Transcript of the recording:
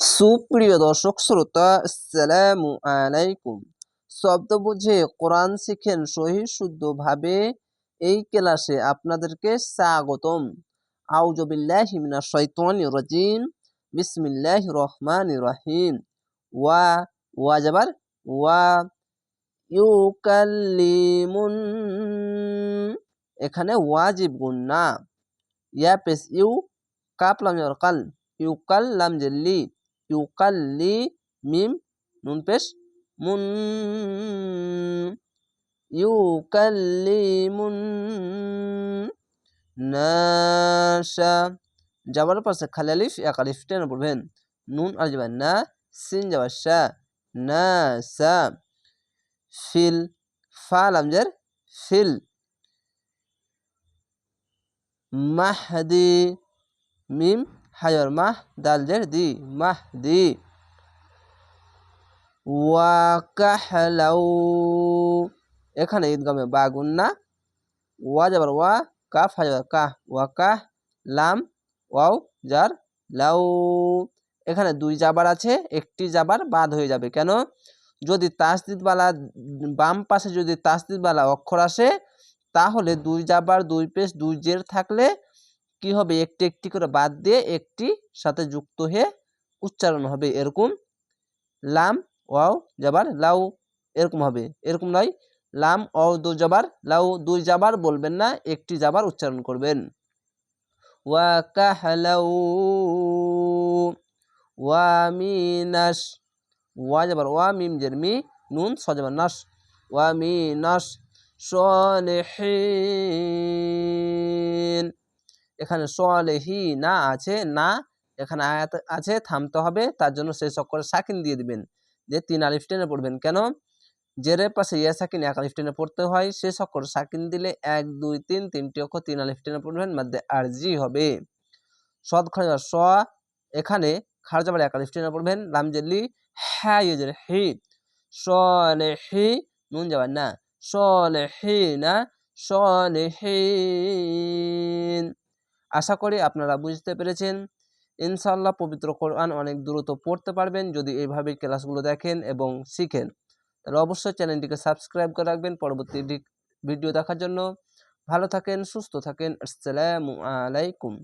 সুপ্রিয় দর্শক শ্রোতা, আসসালামু আলাইকুম। শব্দ বুঝে কোরআন শিখেন সহি শুদ্ধভাবে এই ক্লাসে আপনাদেরকে স্বাগতম। আউজবিল্লাহি মিনাশ শাইতানির রাজিম। বিসমিল্লাহির রহমানির রহিম। ওয়া ওয়া যাবার? ওয়া। ইউকাল্লিমুন। এখানে ওয়াজিব গুন্না ইয়া পেস ইউ, কাপ লাম কাল ইউকাল লাম জেল্লি। ইউকাল্লি মিম নুন পেশ মুন। ইউকাল্লিমুন নাশা। যাবার পাশে খালি আলিফ, এক আলিফ, টেনে পড়বেন নুন আর যাবেন না, সিন যাবার শা না সা ফিল। ফা লামজের ফিল। মাহদি। মিম হায়র মাহ দালজের দি, মাহদি। ওয়াকাহলাউ। এখানে ঈদগামে বা গুন্না ওয়া যাবার ওয়া, কাফ হাজার কাহ, ওয়াকাহ, লাম, ওয়াও যার লাউ। এখানে দুই জাবার আছে, একটি জাবার বাদ হয়ে যাবে। কেন? যদি তাসদিদবালা বাম পাশে যদি তাসদিদবালা অক্ষর আসে, তাহলে দুই জাবার, দুই পেশ, দুই জের থাকলে কি হবে? একটি একটি করে বাদ দিয়ে একটি সাথে যুক্ত হয়ে উচ্চারণ হবে। এরকম লাম, ওয়াও যাবার লাউ এরকম হবে। এরকম নয়, লাম ও দু যাবার লাউ, দুই যাবার বলবেন না, একটি যাবার উচ্চারণ করবেন। ওয়া কাহলাউ ওয়া মিনাস ওয়া যাবার ওয়া মিম জের মি, নুন, স যাবার নাস ওয়া এখানে সলেহি না আছে, না এখানে আয়াত আছে, থামতে হবে। তার জন্য সেই অক্ষরে সাকিন দিয়ে দিবেন। যে তিন আলিফ টেনে পড়বেন। কেন? জেরের পাশে ইয়া সাকিন এক আলিফ টেনে পড়তে হয়। শেষ অক্ষর সাকিন দিলে এক, দুই, তিন, তিনটি অক্ষর তিন আলিফ টেনে পড়বেন। মধ্যে আরজি হবে। সদ খারজার স, এখানে খারজাবার এক আলিফ টেনে পড়বেন। লামজেলি হ্যাঁ ইউজের হি। সলে হি নুন যাবার না। সলে হি না সলে আশা করি আপনারা বুঝতে পেরেছেন। ইনশাল্লাহ পবিত্র কোরআন অনেক দ্রুত পড়তে পারবেন যদি এইভাবে ক্লাসগুলো দেখেন এবং শিখেন। তাহলে অবশ্যই চ্যানেলটিকে সাবস্ক্রাইব করে রাখবেন পরবর্তী ভিডিও দেখার জন্য। ভালো থাকেন, সুস্থ থাকেন। আসসালামু আলাইকুম।